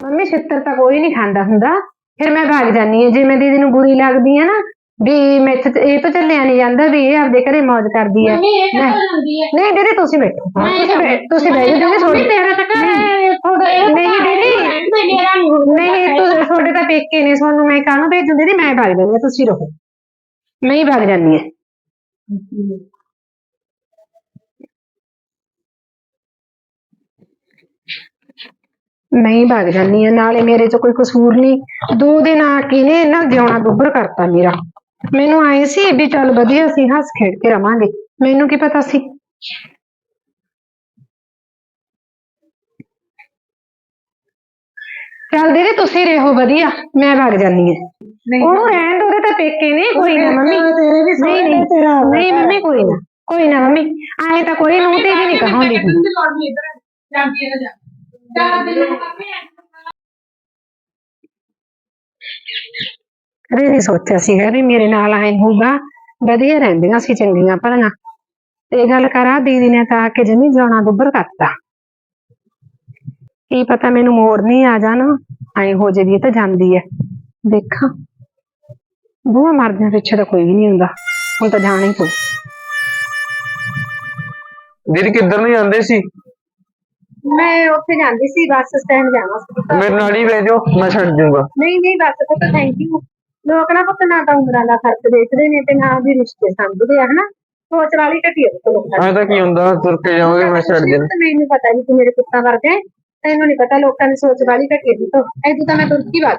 Mummy ਛਿੱਤਰ ਤਾਂ ਕੋਈ ਨਹੀਂ ਖਾਂਦਾ ਹੁੰਦਾ। ਫਿਰ ਮੈਂ ਭਾਗ ਜਾਨੀ ਆ ਜੇ ਮੈਂ ਦੀਦੀ ਨੂੰ ਬੁਰੀ ਲੱਗਦੀ ਆ ਨਾ ਵੀ ਮੈਥ ਇਹ ਤਾਂ ਚੱਲਿਆ ਨਹੀਂ ਜਾਂਦਾ ਵੀ ਇਹ ਆਪਦੇ ਘਰੇ ਮौज ਕਰਦੀ ਆ ਮੰਮੀ ਇਹ ਨਹੀਂ। ਕਿੱਥੋਂ ਜਾਂਦੀ ਹੈ? ਨਹੀਂ ਦੀਦੀ ਤੁਸੀਂ ਬੈਠੋ ਹਾਂ, ਤੁਸੀਂ ਬੈ- ਤੁਸੀਂ ਬੈਠੋ ਦੀਦੀ ਤੁਹਾਡੇ ਤੇਰਾ ਤਾਂ ਘਰ ਹੈ ਥੋੜਾ ਇਹ ਨਹੀਂ ਦੀਦੀ। ਮੇਰਾ ਨਹੀਂ ਤੁਹਾਡੇ ਤਾਂ ਪੇਕੇ ਨੇ ਤੁਹਾਨੂੰ ਮੈਂ ਕਾਹਨੂੰ ਭੇਜੂ ਦੀਦੀ? ਮੈਂ ਭਾਗ ਜਾਂਦੀ ਆ ਤੁਸੀਂ ਰਹੋ ਮੈਂ ਹੀ ਭਾਗ ਜਾਂਦੀ ਆ ਮੈਂ ਹੀ ਭਾਗ ਜਾਂਦੀ ਆ ਨਾਲੇ ਮੇਰੇ 'ਚ ਕੋਈ ਕਸੂਰ ਨਹੀਂ ਦੋ ਦਿਨ ਆ ਕੇ ਨੇ ਨਾ ਜਿਉਣਾ ਦੁੱਬਰ ਕਰਤਾ ਮੇਰਾ ਮੈਨੂੰ ਆਏ ਸੀ ਵੀ ਚੱਲ ਵਧੀਆ ਸੀ ਹੱਸ ਖੇਡ ਕੇ ਰਵਾਂਗੇ ਮੈਨੂੰ ਕੀ ਪਤਾ ਸੀ ਚੱਲ ਦੀਦੀ ਤੁਸੀਂ ਰਹੋ ਵਧੀਆ ਮੈਂ ਭਾਗ ਜਾਂਦੀ ਆ ਉਹਨੂੰ ਰਹਿਣ ਦੋ ਉਹਦੇ ਤਾਂ ਪੇਕੇ ਨੇ ਕੋਈ ਨਾ ਮੰਮੀ। ਤੇਰੇ ਵੀ ਨਹੀਂ ਨਹੀਂ। ਨਹੀਂ ਮੰਮੀ ਕੋਈ ਨਾ ਕੋਈ ਨਾ ਮੰਮੀ। ਆਏ ਤਾਂ ਕੋਈ ਨੂੰ ਤੇ ਵੀ ਨਹੀਂ ਕਹਾਂਗੀ ਜਾਂਦੀ ਹੈ ਜਾ। ਕਦੇ ਨਹੀਂ ਸੋਚਿਆ ਸੀਗਾ ਵੀ ਮੇਰੇ ਨਾਲ ਆਏ ਹੋਊਗਾ। ਵਧੀਆ ਰਹਿੰਦੀਆਂ ਸੀ ਚੰਗੀਆਂ ਭਲੀਆਂ। ਤੇ ਇਹ ਗੱਲ ਕਰਾ ਦੀਦੀ ਨੇ ਤਾਂ ਆ ਕੇ ਜਮੀ ਜਾਣਾ ਦੁੱਬਰ ਕਰਤਾ। ਕੀ ਪਤਾ ਮੈਨੂੰ ਮੋੜ ਨਹੀਂ ਆ ਜਾਣਾ। ਐ ਹੋ ਜੇ ਵੀ ਤਾਂ ਜਾਂਦੀ ਹੈ। ਦੇਖਾਂ। ਬੂਹਾ ਮਰਦਿਆਂ ਪਿੱਛੇ ਤਾਂ ਕੋਈ ਵੀ ਨਹੀਂ ਹੁੰਦਾ। ਹੁਣ ਤਾਂ ਜਾਣਾ ਹੀ ਪਊ। ਦੀਦੀ ਕਿੱਧਰ ਨੂੰ ਜਾਂਦੇ ਸੀ? ਮੈਂ ਉੱਥੇ ਜਾਂਦੀ ਸੀ ਬੱਸ ਸਟੈਂਡ ਜਾਣਾ ਸੀ। ਮੇਰੇ ਨਾਲ ਹੀ ਬਹਿ ਜਾਓ ਮੈਂ ਛੱਡ ਜੂੰਗਾ। ਨਹੀਂ ਨਹੀਂ ਬਸ ਪੁੱਤ ਥੈਂਕ ਯੂ ਲੋਕ ਨਾ ਪੁੱਤ ਨਾ ਤਾਂ ਉਮਰਾਂ ਦਾ ਫ਼ਰਕ ਦੇਖਦੇ ਨੇ ਤੇ ਨਾ ਵੀ ਰਿਸ਼ਤੇ ਸਮਝਦੇ ਆ ਹਨਾ? ਸੋਚ ਵਾਲੀ ਘਟੀ ਹੈ ਪੁੱਤ ਲੋਕਾਂ ਦੀ। ਐਂ ਤਾਂ ਕੀ ਹੁੰਦਾ ਤੁਰ ਕੇ ਜਾਓਗੇ ਮੈਂ ਛੱਡ ਦੇਣਾ। ਤੇ ਮੈਨੂੰ ਪਤਾ ਨਹੀਂ ਤੂੰ ਮੇਰੇ ਪੁੱਤਾਂ ਵਰਗਾ ਤੈਨੂੰ ਨਹੀਂ ਪਤਾ ਲੋਕਾਂ ਦੀ ਸੋਚ ਵਾਲੀ ਘਟੀ ਦੀ ਤੋਂ ਐਦੂ ਤਾਂ ਮੈਂ ਤੁਰਕੀ ਵਾਦ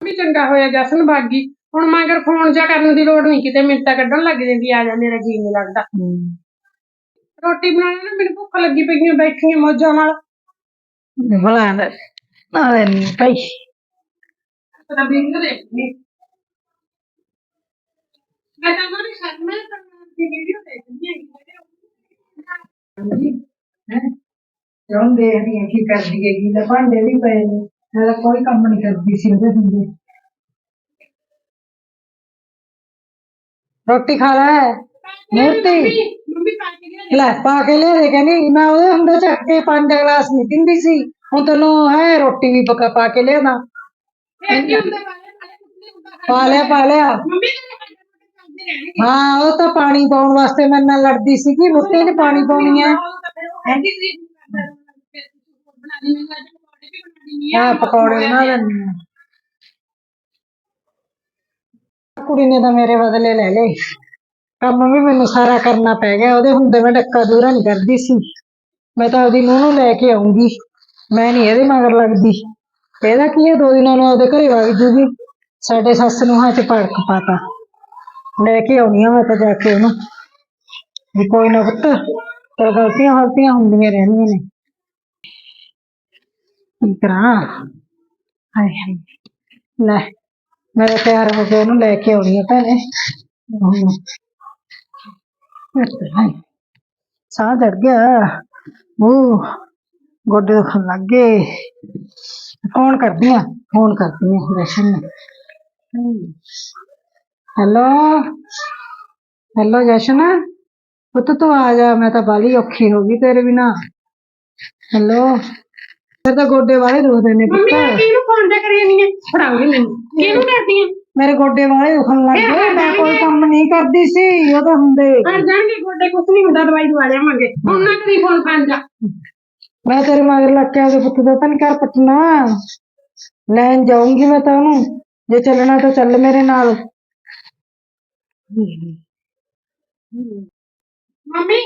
ਵੀ ਚੰਗਾ ਹੋਇਆ ਜਸਨ ਬਾਗੀ। ਹੁਣ ਮਗਰ ਫੋਨ ਜਾ ਕਰਨ ਦੀ ਲੋੜ ਨਹੀਂ ਕਿਤੇ ਮਿੰਟਾਂ ਕੱਢਣ ਲੱਗ ਜਾਂਦੀ ਆ ਜਾ ਮੇਰਾ ਜੀ ਨਹੀਂ ਲੱਗਦਾ। ਰੋਟੀ ਬਣਾਉਣੀ ਨਾ ਮੈਨੂੰ ਭੁੱਖ ਲੱਗੀ ਪਈਆਂ ਬੈਠੀਆਂ ਮੌਜਾਂ ਨਾਲ। ਭਲਾ ਨਾਲੇ ਨਹੀਂ ਭਾਈ ਤੇਰਾ ਬਿੰਗ ਦੇਖਣੀ ਮੈਂ ਤਾਂ ਮੋਰੀ ਸ਼ਰਮੇ ਤਾਂ ਵੀਡੀਓ ਦੇਖਦੀ ਹਾਂ ਜੋਂ ਦੇਖਦੀ ਹਾਂ ਕੀ ਕਰਦੀ ਹੈਗੀ ਲੈ ਭਾਂਡੇ ਵੀ ਪਏ ਨੇ ਮੈਂ ਤਾਂ ਕੋਈ ਕੰਮ ਨਹੀਂ ਕਰਦੀ ਸੀ ਉਹਦੇ ਹੁੰਦੇ ਰੋਟੀ ਖਾ ਲੈ ਮੂਰਤੀ। ਮੰਮੀ ਪਾ ਕੇ ਲਿਆ ਲੈ ਪਾ ਕੇ ਲਿਆ ਦੇ ਕਹਿੰਦੀ ਮੈਂ ਉਹਦੇ ਹੁੰਦੇ ਚੱਕ ਕੇ ਪੰਜ ਗਲਾਸ ਨਹੀਂ ਪੀਂਦੀ ਸੀ ਹੁਣ ਤੈਨੂੰ ਹੈ ਰੋਟੀ ਵੀ ਪਕਾ ਪਾ ਕੇ ਲਿਆ ਨਾ ਇਹ ਕੀ ਹੁੰਦਾ ਪਾ ਲਿਆ ਪਾ ਲਿਆ ਮੰਮੀ ਤਾਂ ਹਾਂ ਉਹ ਤਾਂ ਪਾਣੀ ਪਾਉਣ ਵਾਸਤੇ ਮੇਰੇ ਨਾਲ ਲੜਦੀ ਸੀਗੀ ਮੁੱਤੇ ਨੇ ਪਾਣੀ ਪਾਉਣੀ ਹੈ ਹੈਂਡੀ ਲਈ ਮੈਂ ਅੱਜ ਪਕੌੜੇ ਵੀ ਬਣਾ ਲਈ ਹਾਂ ਪਕੌੜੇ ਬਣਾ ਲੈਂਦੀ ਹਾਂ। ਕੁੜੀ ਨੇ ਤਾਂ ਮੇਰੇ ਬਦਲੇ ਲੈ ਲਏ। ਕੰਮ ਵੀ ਮੈਨੂੰ ਸਾਰਾ ਕਰਨਾ ਪੈ ਗਿਆ ਉਹਦੇ ਹੁੰਦੇ ਮੈਂ ਡੱਕਾ ਦੂਰਾ ਨਹੀਂ ਕਰਦੀ ਸੀ। ਮੈਂ ਤਾਂ ਉਹਦੀ ਨੂੰਹ ਨੂੰ ਲੈ ਕੇ ਆਉਂਗੀ ਮੈਂ ਨਹੀਂ ਇਹਦੇ ਮਗਰ ਲੱਗਦੀ। ਇਹਦਾ ਕੀ ਹੈ ਦੋ ਦਿਨਾਂ ਨੂੰ ਉਹਦੇ ਘਰੇ ਵਗ ਜੂਗੀ। ਸਾਡੇ ਸੱਸ ਨੂੰ ਹੱਥ ਪੜਕ ਪਾਤਾ। ਲੈ ਕੇ ਆਉਣੀ ਆ ਮੈਂ ਤਾਂ ਜਾ ਕੇ ਉਹਨੂੰ। ਵੀ ਕੋਈ ਨਾ ਪੁੱਤ ਤੇ ਗਲਤੀਆਂ ਗਲਤੀਆਂ ਹੁੰਦੀਆਂ ਰਹਿੰਦੀਆਂ ਨੇ। ਕੀ ਕਰਾਂ ਹਾਏ ਹਾਏ ਲੈ ਮੇਰੇ ਪਿਆਰ ਹੋ ਕੇ ਉਹਨੂੰ ਲੈ ਕੇ ਆਉਣੀ ਹੈ ਭੈਣੇ ਹਾਏ। ਸਾਹ ਚੜ ਗਿਆ ਉਹ ਗੋਡੇ ਦੁਖਣ ਲੱਗ ਗਏ ਫੋਨ ਕਰਦੀ ਆ ਫੋਨ ਕਰਦੀ ਆ ਰਸ਼ਨ ਨੂੰ ਹੈਲੋ ਹੈਲੋ ਜਸ਼ਨ ਪੁੱਤ ਤੂੰ ਆ ਜਾ ਮੈਂ ਤਾਂ ਬਾਲੀ ਔਖੀ ਹੋ ਗਈ ਤੇਰੇ ਬਿਨਾ ਹੈਲੋ ਤੇਰੇ ਤਾਂ ਗੋਡੇ ਵਾਲੇ ਦੁਖਦੇ ਨੇ ਮੰਮੀ ਪੁੱਤ। ਇਹ ਕਿਹਨੂੰ ਫੋਨ ਤੇ ਕਰੀ ਜਾਂਦੀ ਹੈ? ਫੜਾਉਂਗੀ ਮੈਨੂੰ। ਕਿਹਨੂੰ ਕਰਦੀ ਹੈ? ਮੇਰੇ ਗੋਡੇ ਵਾਲੇ ਦੁਖਣ ਲੱਗ ਇਹ ਗਏ ਹਟ ਮੈਂ ਜਾਣਗੇ। ਕੋਈ ਕੰਮ ਨਹੀਂ ਕਰਦੀ ਸੀ ਉਹ ਤਾਂ ਹੁੰਦੇ। ਹਟ ਜਾਣਗੇ ਗੋਡੇ ਕੁਛ ਨਹੀਂ ਹੁੰਦਾ ਦਵਾਈ ਦਵਾ ਲਿਆਵਾਂਗੇ। ਉਹਨਾਂ ਕਦੀ ਫੋਨ ਕਰ ਜਾ। ਮੈਂ ਤੇਰੇ ਮਗਰ ਲੱਗ ਕੇ ਉਹਦੇ ਪੁੱਤ ਦਾ ਤਾਂ ਨੀ ਘਰ ਪਟਨਾ ਲੈਣ ਜਾਊਂਗੀ ਮੈਂ ਤਾਂ ਉਹਨੂੰ। ਜੇ ਚੱਲਣਾ ਤਾਂ ਚੱਲ ਮੇਰੇ ਨਾਲ। ਮੰਮੀ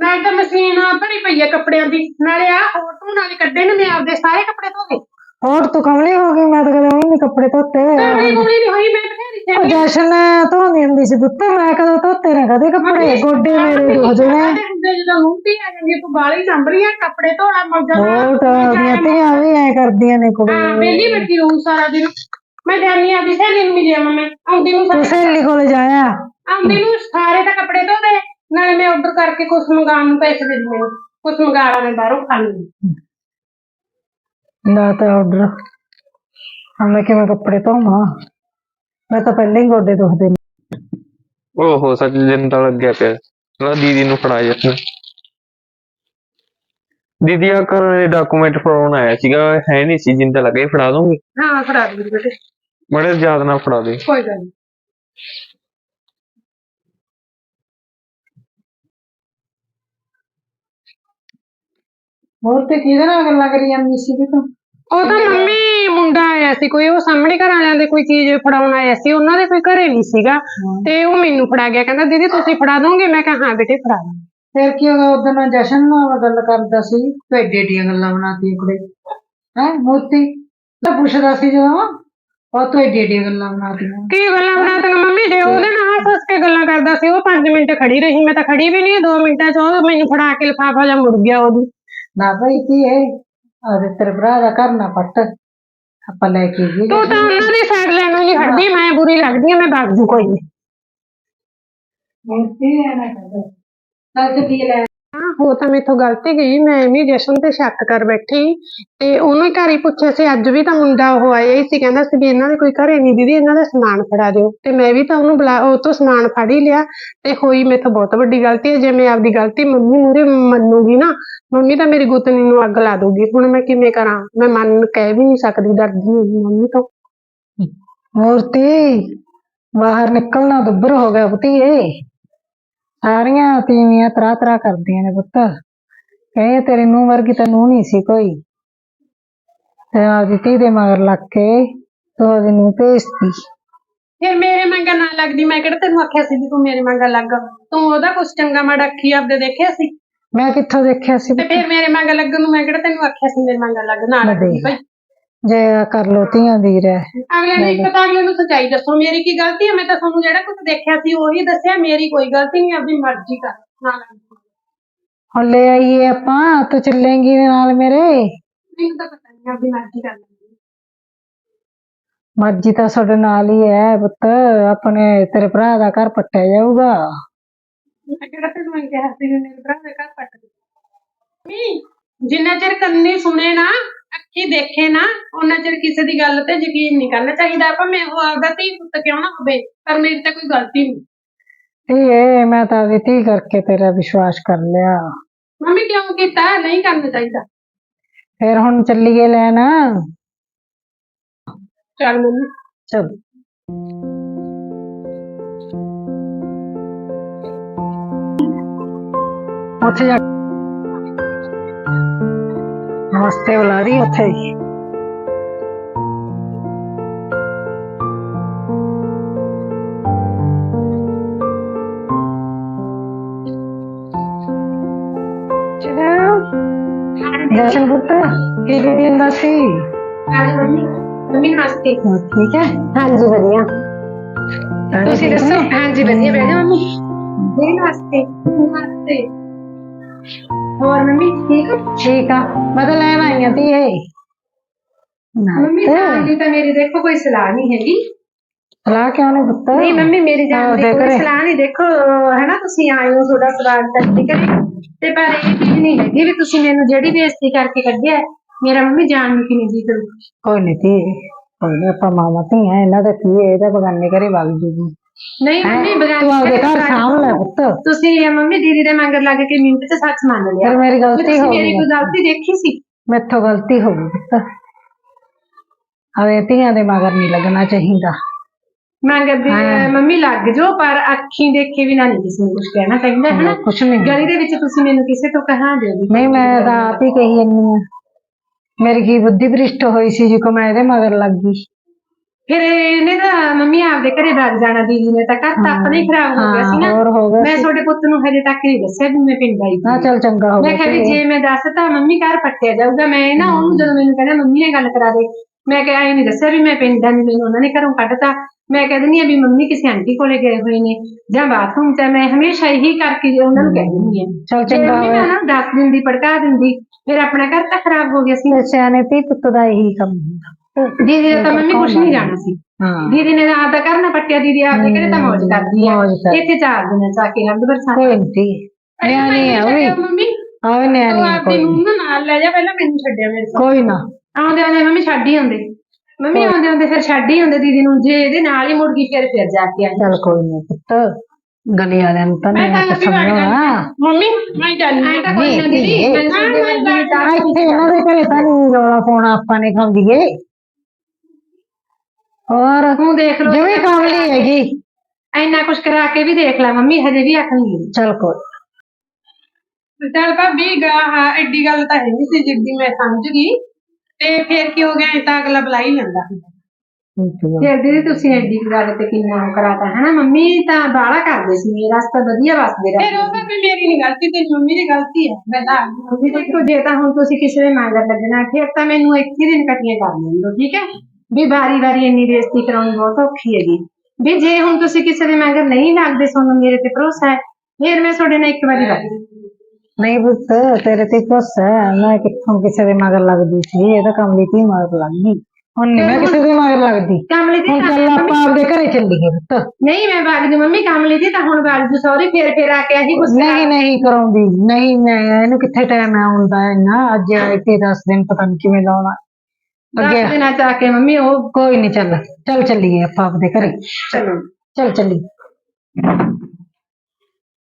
ਨਾਲ ਤਾਂ ਮਸ਼ੀਨ ਭਰੀ ਪਈ ਹੈ ਕੱਪੜਿਆਂ ਦੀ। ਨਾਲੇ ਆ ਫੋਟੋ ਨਾਲੇ ਕੱਢੇ ਨੇ ਮੈਂ ਆਪਦੇ ਸਾਰੇ ਕੱਪੜੇ ਧੋ ਗਏ ਹੋਰ ਤੂੰ ਕਮਲੀ ਹੋ ਗਈ ਮੈਂ ਤਾਂ ਕਦੇ ਉਹੀ ਨੀ ਕੱਪੜੇ ਧੋਤੇ। ਕਮਲੀ ਕੁਮਲੀ ਨਹੀਂ ਹੋਈ ਮੈਂ ਬਥੇਰੀ ਉਹ ਸੇਵੀ ਜਸ਼ਨ ਧੋਂਦੀ ਹੁੰਦੀ ਸੀ ਪੁੱਤ ਮੈਂ ਕਦੋਂ ਧੋਤੇ ਨੇ ਕਦੇ ਕੱਪੜੇ? ਗੋਡੇ ਮੇਰੇ ਦੁਖਦੇ ਨੇ। ਹੁੰਦੇ ਜਦੋਂ ਮੁੰਟੀ ਆ ਜਾਂਦੀ ਹੈ, ਤੂੰ ਬਾਲੀ ਸੰਭਰੀਆਂ ਕੱਪੜੇ ਧੋਣਾ ਮੌਜਾਂ ਨਾਲ ਹੋਰ ਤਾਂ ਉਹਦੀਆਂ ਧੀਆਂ ਵੀ ਐ ਕਰਦੀਆਂ ਨੇ ਹਾਂ ਕੁੜੀਆਂ ਬੇਲੀ ਬੱਤੀ ਰਹੂ ਸਾਰਾ ਦਿਨ। ਮੈਂ ਜਾਨੀ ਆ ਦੀ ਸਹੇਲੀ ਨੂੰ ਮਿਲਿਆ ਮੈਂ। ਆਉਂਦੀ ਨੂੰ ਤੂੰ ਸਹੇਲੀ ਕੋਲ ਜਾਇਆ? ਆਉਂਦੀ ਨੂੰ ਸਾਰੇ ਤਾਂ ਕੱਪੜੇ ਧੋ ਦੇ ਨਾਲੇ ਮੈਂ ਆਰਡਰ ਕਰਕੇ ਕੁਛ ਮੰਗਾਉਣ ਨੂੰ ਪੈਸੇ ਦੇ ਦਿੰਦੇ ਕੁਛ ਮੰਗਾ ਲਾ ਮੈਂ ਬਾਹਰੋਂ ਖਾਣੀ ਨਾ। ਤਾਂ ਆਰਡਰ ਮੈਂ ਕਿਵੇਂ ਕੱਪੜੇ ਧੋਵਾਂ? ਮੈਂ ਤਾਂ ਪਹਿਲਾਂ ਹੀ ਗੋਡੇ ਦੁਖਦੇ ਨੇ। ਓਹੋ ਸੱਚ ਦਿਨ ਤਾਂ ਲੱਗਿਆ ਪਿਆ। ਚਲੋ ਦੀਦੀ ਨੂੰ ਫੜਾ ਜਾਂਦੇ ਦੀਦੀ ਆ ਕਰ ਡਾਕੂਮੈਂਟ ਫੜਾਉਣ ਆਇਆ ਸੀਗਾ। ਹੈ ਨਹੀਂ ਸੀ ਜਿੰਦਾ ਲੱਗੇ ਫੜਾ ਦੂੰਗੀ। ਹਾਂ ਫੜਾ ਦੇ ਬੇਟੇ। ਬੜੇ ਯਾਦ ਨਾਲ ਫੜਾ ਦੇ। ਕੋਈ ਗੱਲ ਨੀ। ਹੋਰ ਤੇ ਕਿਹਦੇ ਨਾਲ ਗੱਲਾਂ ਕਰੀ ਜਾਂਦੀ ਸੀ ਤੂੰ? ਉਹ ਤਾਂ ਮੰਮੀ ਮੁੰਡਾ ਆਇਆ ਸੀ ਕੋਈ ਉਹ ਸਾਹਮਣੇ ਘਰ ਵਾਲਿਆਂ ਦੇ ਕੋਈ ਚੀਜ਼ ਫੜਾਉਣ ਆਇਆ ਸੀ ਉਹਨਾਂ ਦੇ ਕੋਈ ਘਰੇ ਨਹੀਂ ਸੀਗਾ। ਤੇ ਉਹ ਮੈਨੂੰ ਫੜਾ ਗਿਆ ਕਹਿੰਦਾ ਦੀਦੀ ਤੁਸੀਂ ਫੜਾ ਦੋਗੇ? ਮੈਂ ਕਿਹਾ ਹਾਂ ਬੇਟੇ ਫੜਾ ਦਾਂਗੀ। ਫਿਰ ਕੀ ਹੋਗਾ ਉਦੋਂ ਮੈਂ ਜਸ਼ਨ ਨਾਲ ਗੱਲ ਕਰਦਾ ਸੀ? ਤੂੰ ਏਡੀਆਂ ਗੱਲਾਂ ਬਣਾਤੀ ਕੁੜੇ। ਹੈ ਮੋਤੀ? ਤਾਂ ਪੁੱਛਦਾ ਸੀ ਜਦੋਂ। ਉਹ ਤੂੰ ਏਡੀ ਏਡੀਆਂ ਗੱਲਾਂ ਬਣਾਤੀਆਂ ਕੀ ਗੱਲਾਂ ਬਣਾਤੀਆਂ ਮੰਮੀ? ਜੇ ਉਹਦੇ ਨਾਲ ਹੱਸ ਹੱਸ ਕੇ ਗੱਲਾਂ ਕਰਦਾ ਸੀ ਉਹ 5 ਮਿੰਟ ਖੜੀ ਰਹੀ। ਮੈਂ ਤਾਂ ਖੜੀ ਵੀ ਨਹੀਂ 2 ਮਿੰਟਾਂ ਚ ਉਹ ਮੈਨੂੰ ਫੜਾ ਕੇ ਲਿਫਾਫਾ ਜਾਂ ਮੁੜ ਗਿਆ ਉਹਦੀ। ਨਾ ਭਾਈ ਕੀ ਹੈ ਅਰੇ ਤੇਰੇ ਭਰਾ ਦਾ ਘਰ ਨਾ ਪੱਟ। ਆਪਾਂ ਲੈ ਕੇ ਗਏ ਤੂੰ ਤਾਂ ਉਹਨਾਂ ਦੀ ਸਾਈਡ ਲੈਣ ਨੂੰ ਹੀ। ਖੜਦੀ ਮੈਂ ਬੁਰੀ ਲੱਗਦੀ ਆ ਮੈਂ ਜੂ ਕੋਈ ਨਹੀਂ ਮੋਤੀ ਹੈ ਨਾ ਕਹਿੰਦਾ ਚੱਲ ਪੀ ਲੈ ਉਹ ਤਾਂ ਮੇਥੋਂ ਗਲਤੀ ਗਈ, ਮੈਂ ਵੀ ਜਸ਼ਨ ਤੇ ਸ਼ੱਕ ਕਰ ਬੈਠੀ। ਤੇ ਉਹਨੂੰ ਘਰ ਹੀ ਪੁੱਛਿਆ ਸੀ, ਅੱਜ ਵੀ ਤਾਂ ਮੁੰਡਾ ਉਹ ਆਇਆ ਹੀ ਸੀ, ਕਹਿੰਦਾ ਸੀ ਵੀ ਇਹਨਾਂ ਦੇ ਕੋਈ ਘਰੇ ਨਹੀਂ ਦੀਦੀ ਇਹਨਾਂ ਦਾ ਸਮਾਨ ਫੜਾ ਦਿਓ। ਤੇ ਮੈਂ ਵੀ ਤਾਂ ਉਹਨੂੰ ਬੁਲਾ, ਉਹ ਤੋਂ ਸਮਾਨ ਫੜ ਹੀ ਲਿਆ, ਤੇ ਹੋਈ ਮੇਥੋਂ ਬਹੁਤ ਵੱਡੀ ਗਲਤੀ ਹੈ, ਜੇ ਮੈਂ ਆਪਦੀ ਗਲਤੀ ਮੰਮੀ ਮੂਰੇ ਮੰਨੂਗੀ ਨਾ, ਮੰਮੀ ਤਾਂ ਮੇਰੀ ਗੁੱਤਨੀ ਨੂੰ ਅੱਗ ਲਾ ਦੂਗੀ ਹੁਣ ਮੈਂ ਕਿਵੇਂ ਕਰਾਂ? ਮੈਂ ਮਨ ਕਹਿ ਵੀ ਨਹੀਂ ਸਕਦੀ, ਡਰਦੀ ਹਾਂ ਮੰਮੀ ਤੋਂ। ਹੋਰ ਤੇ ਬਾਹਰ ਨਿਕਲਣਾ ਦੁੱਬਰ ਹੋ ਗਿਆ ਪੁੱਤੀਏ ਸਾਰੀਆਂ ਤੀਵੀਆਂ ਤਰਾ ਤਰਾ ਕਰਦੀਆਂ ਨੇ ਪੁੱਤ। ਕਹੇ ਤੇਰੀ ਨੂੰਹ ਵਰਗੀ ਤਾਂ ਨੂੰਹ ਨਹੀਂ ਸੀ ਕੋਈ। ਤੇ ਆਪਦੀ ਧੀ ਦੇ ਮਗਰ ਲੱਗ ਕੇ ਤੂੰ ਉਹਦੀ ਨੂੰ ਭੇਜਤੀ। ਫਿਰ ਮੇਰੇ ਮੰਗਾ ਨਾ ਲੱਗਦੀ ਮੈਂ ਕਿਹੜਾ ਤੈਨੂੰ ਆਖਿਆ ਸੀ ਵੀ ਤੂੰ ਮੇਰੇ ਮੰਗਾ ਲੱਗ। ਤੂੰ ਉਹਦਾ ਕੁਛ ਚੰਗਾ ਮਾੜਾ ਅੱਖੀ ਆਪਦੇ ਦੇਖਿਆ ਸੀ? ਮੈਂ ਕਿੱਥੋਂ ਦੇਖਿਆ ਸੀ ਤੇ ਫਿਰ ਮੇਰੇ ਮੰਗਾ ਲੱਗਣ ਨੂੰ ਮੈਂ ਕਿਹੜਾ ਤੈਨੂੰ ਆਖਿਆ ਸੀ ਮੇਰੇ ਮੰਗਾ ਲੱਗ ਨਾ ਲੱਗਦੀ ਭਾਈ ਜੇ ਕਰ ਲੋ ਧੀਆਂ ਦੀ ਰਹਿ ਅਗਲੇ ਨੇ ਇੱਕ ਤਾਂ ਅਗਲੇ ਨੂੰ ਸੱਚਾਈ ਦੱਸੋ ਮੇਰੀ ਕੀ ਗਲਤੀ ਹੈ? ਮੈਂ ਤਾਂ ਤੁਹਾਨੂੰ ਜਿਹੜਾ ਕੁਝ ਦੇਖਿਆ ਸੀ ਉਹੀ ਦੱਸਿਆ ਮੇਰੀ ਕੋਈ ਗਲਤੀ ਨਹੀਂ ਆਪਣੀ ਮਰਜ਼ੀ ਕਰ। ਨਾ ਲੱਗਦੀ ਹੁਣ ਲੈ ਆਈਏ ਆਪਾਂ ਤੂੰ ਚੱਲੇਂਗੀ ਨਾਲ ਮੇਰੇ? ਮੈਨੂੰ ਤਾਂ ਪਤਾ ਨਹੀਂ ਆਪਣੀ ਮਰਜ਼ੀ ਕਰ ਲੈਂਦੀ ਮਰਜ਼ੀ ਤਾਂ ਸਾਡੇ ਨਾਲ ਹੀ ਹੈ ਪੁੱਤ ਆਪਣੇ ਤੇਰੇ ਭਰਾ ਦਾ ਘਰ ਪੱਟਿਆ ਜਾਊਗਾ। ਮੈਂ ਕਿਹੜਾ ਤੈਨੂੰ ਇਹ ਕਿਹਾ ਸੀ ਵੀ ਮੇਰੇ ਭਰਾ ਦੇ ਘਰ ਪੱਟ ਦੇ। ਮੀ ਜਿੰਨਾ ਚਿਰ ਕੰਨੀ ਸੁਣੇ ਨਾ ਅੱਖੀ ਦੇਖੇ ਨਾ ਉਹਨਾਂ ਚਿਰ ਕਿਸੇ ਦੀ ਗੱਲ ਤੇ ਯਕੀਨ ਨਹੀਂ ਕਰਨਾ ਚਾਹੀਦਾ। ਭਾਵੇਂ ਉਹ ਆਪਦਾ ਧੀ ਪੁੱਤ ਕਿਉਂ ਨਾ ਹੋਵੇ? ਪਰ ਮੇਰੀ ਤਾਂ ਕੋਈ ਗਲਤੀ ਨਹੀਂ। ਧੀਏ ਮੈਂ ਤਾਂ ਆਪਦੀ ਧੀ ਕਰਕੇ ਤੇਰਾ ਵਿਸ਼ਵਾਸ ਕਰ ਲਿਆ। ਮੰਮੀ ਕਿਉਂ ਕੀਤਾ? ਨਹੀਂ ਕਰਨਾ ਚਾਹੀਦਾ। ਫਿਰ ਹੁਣ ਚੱਲੀਏ ਲੈਣ। ਚੱਲ ਮੰਮੀ। ਚਲ। ਉੱਥੇ ਜਾ ਨਮਸਤੇ ਬੁਲਾ ਰਹੀ ਉੱਥੇ। ਹੀ ਜਸ਼ਨ ਪੁੱਤ ਕੀ ਦੀ ਹੁੰਦਾ ਸੀ ਮੰਮੀ ਨਮਸਤੇ। ਠੀਕ ਹੈ? ਹਾਂਜੀ ਵਧੀਆ। ਤੁਸੀਂ ਦੱਸੋ? ਹਾਂਜੀ ਵਧੀਆ ਬੈਠੇ ਮੰਮੀ? ਜੀ ਨਮਸਤੇ ਨਮਸਤੇ। ਹੋਰ ਮੰਮੀ ਠੀਕ ਹੋ? ਠੀਕ ਆ। ਤਾਂ ਲੈਣ ਆਈ ਆ ਧੀਏ। ਮੰਮੀ ਜਾਣ ਦੀ ਤਾਂ ਮੇਰੀ ਦੇਖੋ ਕੋਈ ਸਲਾਹ ਨਹੀਂ ਹੈਗੀ। ਸਲਾਹ ਕਿਉਂ ਨਹੀਂ ਪੁੱਤ? ਨਹੀਂ ਮੰਮੀ ਮੇਰੀ ਜਾਣ ਦੀ ਕੋਈ। ਸਲਾਹ ਨਹੀਂ। ਦੇਖੋ ਹੈਨਾ ਤੁਸੀਂ ਆਏ ਹੋ ਤੁਹਾਡਾ ਸਵਾਗਤ ਹੈ ਠੀਕ ਹੈ। ਤੇ ਪਰ ਇਹ ਚੀਜ਼ ਨਹੀਂ ਹੈਗੀ ਵੀ ਤੁਸੀਂ ਮੈਨੂੰ ਜਿਹੜੀ ਬੇਇੱਜ਼ਤੀ ਕਰਕੇ ਕੱਢਿਆ ਹੈ, ਮੇਰਾ ਮੰਮੀ ਜਾਣ ਨੂੰ ਕਿਵੇਂ ਜੀ ਕਰੂ ਕੋਈ ਨਹੀਂ ਧੀਏ ਕੋਈ ਨੀ ਆਪਾਂ ਮਾਵਾਂ ਧੀਆਂ ਇਹਨਾਂ ਦਾ ਕੀ ਹੈ? ਇਹਦਾ ਬਗਾਨੇ ਘਰੇ ਵਗ ਜੂਗੀ। ਨਹੀਂ ਮੰਮੀ ਤੂੰ ਬਗਾਨੀ ਆਪਦੇ ਘਰੇ ਸਾਂਭ ਲੈ ਪੁੱਤ। ਤੁਸੀਂ ਇਹ ਮੰਮੀ ਦੀਦੀ ਦੇ ਮੰਗਰ ਲੱਗ ਕੇ ਮਿੰਟ ਚ ਸੱਚ ਮੰਨ ਲਿਆ। ਫਿਰ ਮੇਰੀ ਗਲਤੀ ਹੋ ਮੇਰੀ ਗਈ ਕੋਈ ਗਲਤੀ ਦੇਖੀ ਸੀ? ਮੈਥੋਂ ਗਲਤੀ ਹੋ ਗਈ ਪੁੱਤ। ਹਵੇ ਧੀਆਂ ਦੇ ਮਗਰ ਨਹੀਂ ਲੱਗਣਾ ਚਾਹੀਦਾ। ਮੰਗਰ ਦੀ ਮੰਮੀ ਲੱਗ ਜੋ ਪਰ ਅੱਖੀਂ ਦੇਖੇ ਵੀ ਨਾ ਨਹੀਂ ਕਿਸੇ ਨੂੰ ਕੁਝ ਕਹਿਣਾ ਚਾਹੀਦਾ ਹੈ ਨਾ ਕੁਛ ਨਹੀਂ। ਗਲੀ ਦੇ ਵਿੱਚ ਤੁਸੀਂ ਮੈਨੂੰ ਕਿਸੇ ਤੋਂ ਕਹਾਂ ਦਿਓ ਨਹੀਂ ਮੈਂ ਤਾਂ ਆਪ ਹੀ ਕਹੀ ਜਾਂਦੀ ਹਾਂ। ਮੇਰੀ ਕੀ ਬੁੱਧੀ ਭ੍ਰਿਸ਼ਟ ਹੋਈ ਸੀ ਜਿਕੋ ਮੈਂ ਇਹਦੇ ਮਗਰ ਲੱਗ ਗਈ। ਫਿਰ ਇਹਨੇ ਤਾਂ ਮੰਮੀ ਆਪਦੇ ਘਰੇ ਵਗ ਜਾਣਾ ਦੀਦੀ ਨੇ ਤਾਂ ਘਰ ਤਾਂ ਆਪਣਾ ਹੀ ਖਰਾਬ ਹੋ ਗਿਆ ਸੀ ਹਾਂ ਨਾ ਹੋਰ ਹੋ ਗਿਆ ਮੈਂ ਸੀ। ਤੁਹਾਡੇ ਪੁੱਤ ਨੂੰ ਹਜੇ ਤੱਕ ਨਹੀਂ ਦੱਸਿਆ ਵੀ ਮੈਂ ਪਿੰਡ ਆਈ ਸੀ। ਚੱਲ ਚੰਗਾ ਹੋ ਮੈਂ ਗਿਆ ਕਿਹਾ ਵੀ। ਜੇ ਮੈਂ ਦੱਸਤਾ ਮੰਮੀ ਘਰ ਪੱਟਿਆ ਜਾਊਗਾ ਮੈਂ ਨਾ ਉਹਨੂੰ ਜਦੋਂ ਮੈਨੂੰ ਕਹਿੰਦਾ ਮੰਮੀ ਨੇ ਗੱਲ ਕਰਾ ਦੇ। ਮੈਂ ਕਿਹਾ ਇਹ ਨਹੀਂ ਦੱਸਿਆ ਵੀ ਮੈਂ ਪਿੰਡ ਆ ਵੀ ਮੈਨੂੰ ਉਹਨਾਂ ਨੇ ਘਰੋਂ ਕੱਢਤਾ। ਮੈਂ ਕਹਿ ਦਿੰਦੀ ਆ ਵੀ ਮੰਮੀ ਕਿਸੇ ਆਂਟੀ ਕੋਲੇ ਗਏ ਹੋਏ ਨੇ ਜਾਂ ਬਾਥਰੂਮ ਤੇ ਮੈਂ ਹਮੇਸ਼ਾ ਇਹੀ ਕਰਕੇ ਉਹਨਾਂ ਨੂੰ ਕਹਿ ਦਿੰਦੀ ਆ ਚੱਲ ਜੇ ਚੰਗਾ ਮੰਮੀ ਹੋਇਆ। ਮੈਂ ਨਾ ਦੱਸ ਦਿੰਦੀ ਭੜਕਾ ਦਿੰਦੀ ਫਿਰ ਆਪਣਾ ਘਰ ਤਾਂ ਖਰਾਬ ਹੋ ਗਿਆ ਸੀ। ਸਿਆਣੇ ਧੀ ਪੁੱਤ ਦਾ ਇਹੀ ਕੰਮ ਹੁੰਦਾ। ਦੀਦੀ ਦਾ ਤਾਂ ਮੰਮੀ ਕੁਛ ਨਹੀਂ ਜਾਣਾ ਸੀ। ਹਾਂ। ਦੀਦੀ ਨੇ ਆਪ ਦਾ ਕਰਨਾ ਪੱਟਿਆ ਦੀਦੀ ਆਪਦੇ ਘਰੇ ਤਾਂ ਮੌਜ ਕਰਦੀ ਆ। ਮੌਜ ਕਰ- ਇੱਥੇ ਚਾਰ ਦਿਨਾਂ ਚ ਆ ਕੇ ਹੰਦ ਬਰਸਾਤ ਕੋਈ ਨਹੀਂ ਨਿਆਣੀ ਆ ਉਹ ਵੀ ਮੰਮੀ। ਆਵੇ ਤੂੰ ਨਿਆਣੀ ਆ ਆਪਦੀ ਕੋਈ ਨੂੰ ਨਾ ਨਾਲ ਲੈ ਜਾ ਪਹਿਲਾਂ ਮੈਨੂੰ ਛੱਡਿਆ ਮੇਰੇ ਕੋਲ ਕੋਈ ਨਾ। ਆਉਂਦੇ ਆਉਂਦੇ ਮੰਮੀ ਛੱਡ ਹੀ ਆਉਂਦੇ। ਮੰਮੀ ਆਉਂਦੇ ਆਉਂਦੇ ਫਿਰ ਛੱਡ ਹੀ ਆਉਂਦੇ ਦੀਦੀ ਨੂੰ। ਜੇ ਇਹਦੇ ਨਾਲ ਹੀ ਮੁੜ ਗਈ ਫਿਰ ਫਿਰ ਜਾ ਕੇ ਆਈ। ਚੱਲ ਕੋਈ ਨਹੀਂ ਪੁੱਤ। ਗਲੀ ਵਾਲਿਆਂ ਨੂੰ ਤਾਂ ਮੈਂ ਨਹੀਂ ਤਾਂ ਸਮਝਣਾ। ਜਾਂਦੀ ਮੰਮੀ ਮੈਂ ਜਾਣੀ ਐਂ ਤਾਂ ਕੋਈ ਨਾ ਦੀਦੀ ਨਹੀਂ, ਮੈਂ ਤਾਂ ਇੱਥੇ ਇਹਨਾਂ ਦੇ ਘਰੇ ਤਾਂ ਨਹੀਂ ਰੌਲਾ ਪਾਉਣਾ ਆਪਾਂ ਨੇ ਖਾਂਦੀਏ। ਹੋਰ? ਤੂੰ ਦੇਖ ਲੋ ਜਿਵੇਂ ਕਾਮਲੀ ਹੈਗੀ। ਇੰਨਾ ਕੁਛ ਕਰਾ ਕੇ ਵੀ ਦੇਖ ਲੈ ਮੰਮੀ ਹਜੇ ਵੀ ਆਖਣਗੀ ਚੱਲ ਕੋਈ। ਚੱਲ ਭਾਬੀ ਗਾ ਹਾਂ ਐਡੀ ਗੱਲ ਤਾਂ ਹੈ ਨਹੀਂ ਸੀ ਜਿੱਦੀ ਮੈਂ ਸਮਝ ਗਈ। ਤੇ ਫਿਰ ਕੀ ਹੋ ਗਿਆ ਇਹ ਤਾਂ ਅਗਲਾ ਬੁਲਾ ਹੀ ਲੈਂਦਾ ਫਿਰ ਦੀਦੀ ਤੁਸੀਂ ਐਡੀ ਗੱਲ ਤੇ ਕਿੰਨਾ ਉਹ ਕਰਾਤਾ ਹਨਾ ਮੰਮੀ? ਤਾਂ ਬਾਹਲਾ ਕਰਦੇ ਸੀ ਮੇਰਾ ਰਸਤਾ ਵਧੀਆ ਵਸਦੇ ਫਿਰ ਰਹੇ ਉਹ ਤਾਂ ਵੀ ਮੇਰੀ ਨਹੀਂ ਗਲਤੀ ਤੇ ਮੰਮੀ ਦੀ ਗਲਤੀ ਹੈ ਮੈਂ ਤਾਂ ਮੰਮੀ ਦੇਖੋ ਜੇ ਤਾਂ ਹੁਣ ਤੁਸੀਂ ਕਿਸੇ ਦੇ ਮਗਰ ਲੱਗਣਾ ਫਿਰ ਤਾਂ ਮੈਨੂੰ ਇੱਕ ਹੀ ਦਿਨ ਕੱਟੀਆਂ ਕਰ ਲੈਂਦੋ ਠੀਕ ਹੈ? ਵੀ ਵਾਰੀ ਵਾਰੀ ਇੰਨੀ ਬੇਇੱਜ਼ਤੀ ਕਰਾਉਣੀ ਬਹੁਤ ਔਖੀ ਹੈਗੀ। ਵੀ ਜੇ ਹੁਣ ਤੁਸੀਂ ਕਿਸੇ ਦੇ ਮਗਰ ਨਹੀਂ ਲੱਗਦੇ ਤੁਹਾਨੂੰ ਮੇਰੇ ਤੇ ਭਰੋਸਾ ਹੈ ਫਿਰ ਮੈਂ ਤੁਹਾਡੇ ਨਾਲ ਇੱਕ ਵਾਰੀ ਲੱਗ ਨਹੀਂ ਪੁੱਤ ਤੇਰੇ ਤੇ ਕੁਛ ਹੈ ਮੈਂ ਕਿੱਥੋਂ ਕਿਸੇ ਦੇ ਮਗਰ ਲੱਗਦੀ ਸੀ ਇਹ ਤਾਂ ਕਮਲੀ ਦੀ ਮਗਰ ਲੱਗ ਗਈ ਹੁਣ ਨਹੀਂ ਮੈਂ ਕਿਸੇ ਦੇ ਮਗਰ ਲੱਗਦੀ। ਕਮਲੀ ਦੀ ਹੁਣ ਤਾਂ ਚੱਲ ਆਪਾਂ ਆਪਦੇ ਘਰੇ ਚੱਲੀਏ ਪੁੱਤ। ਨਹੀਂ ਮੈਂ ਬਾਗ ਦੀ ਮੰਮੀ ਕਮਲੀ ਦੀ ਤਾਂ ਹੁਣ ਬਾਗ ਦੀ ਸੌਰੀ ਫੇਰ ਫੇਰ ਆ ਕੇ ਆਹੀ ਕੁਛ ਨਹੀਂ ਨਹੀਂ ਕਰਾਉਂਦੀ। ਨਹੀਂ ਮੈਂ ਇਹਨੂੰ ਕਿੱਥੇ ਟਾਈਮ ਆਉਂਦਾ ਹੈ ਨਾ ਅੱਜ ਇੱਥੇ 10 ਦਿਨ ਪਤਾ ਨਹੀਂ ਕਿਵੇਂ ਲਾਉਣਾ। ਅੱਗੇ ਦੱਸ ਦਿਨਾਂ ਚ ਆ ਕੇ ਮੰਮੀ ਉਹ ਕੋਈ ਨਹੀਂ ਚੱਲ। ਚੱਲ ਚੱਲੀਏ ਆਪਾਂ ਆਪਦੇ ਘਰੇ। ਚਲੋ। ਚੱਲ ਚੱਲੀਏ।